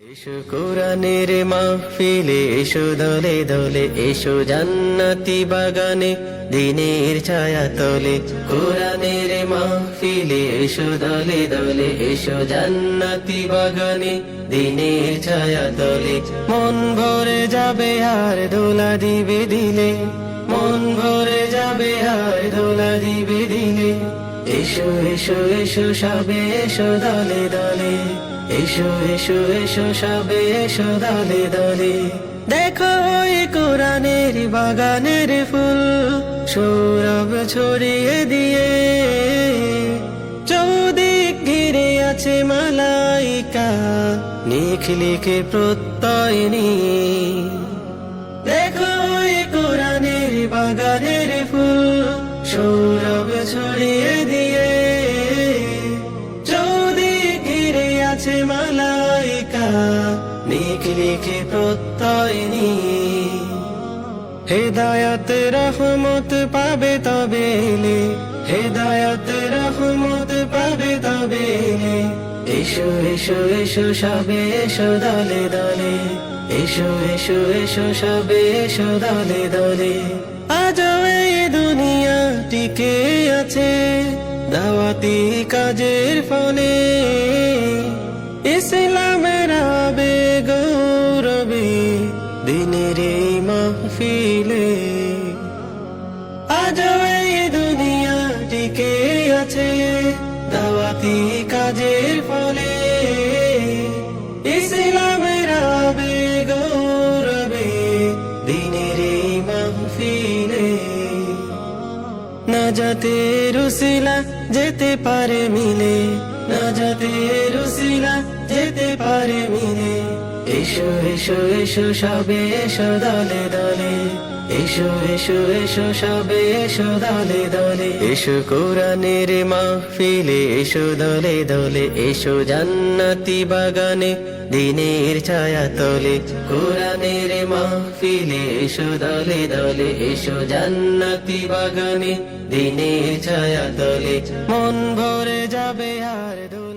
এসো কোরআনের মাহফিলে, এসো দলে দলে, এসো জান্নাতি বাগানে, দিনের ছায়া তলে। কোরআনের মাহফিলে, এসো দলে দলে, এসো জান্নাতি বাগানে, দিনের ছায়া তলে। মন ভরে যাবে আর দোলা দিবে দিলে। মন ভরে যাবে আর দোলা দিবে দিলে। এসো এসো এসো, সবে এসো দলে দলে। এসো এসো এসো, সবে এসো দলে দলে। দেখো এই কোরআনের বাগানের ফুল, সৌরভ ছড়িয়ে দিয়ে। চৌদিক ঘিরে আছে মালাইকা নিখিলিকে প্রত্যয় নিয়ে। দেখো এই কোরআনের বাগানের ফুল, সৌরভ ছড়িয়ে মালাইকা নিখিলিকে প্রত্যয় হেদায়াত রহমত পাবে তবে হেদায়াত রহমত পাবে তবে এসো এসো এসো সবে এসো দলে দলে এসো এসো এসো সবে এসো দলে। দলে আজ এই দুনিয়া টিকে আছে দাওয়াতি কাজের ফলে ইসলামের দিনের এই মাহফিলে আজ এই দুনিয়া টিকে আছে দাওয়াতি কাজের ফলে। ইসলামের আবে গৌরবে দিনের এই মাহফিলে। না যাতে রুসিলা যেতে পারে মিলে না যাতে রুসিলা যেতে পারে মিলে। এসো এসো এসো সবে, এসো দলে দলে। এসো এসো এসো সবে, এসো দলে দলে। এসো কোরআনের মাহফিলে, এসো দলে দলে। এসো জান্নাতি বাগানে, দিনের ছায়া তলে। কোরআনের মাহফিলে, এসো দলে দলে। এসো জান্নাতি বাগানে, দিনের ছায়া তলে। মন ভরে যাবে আর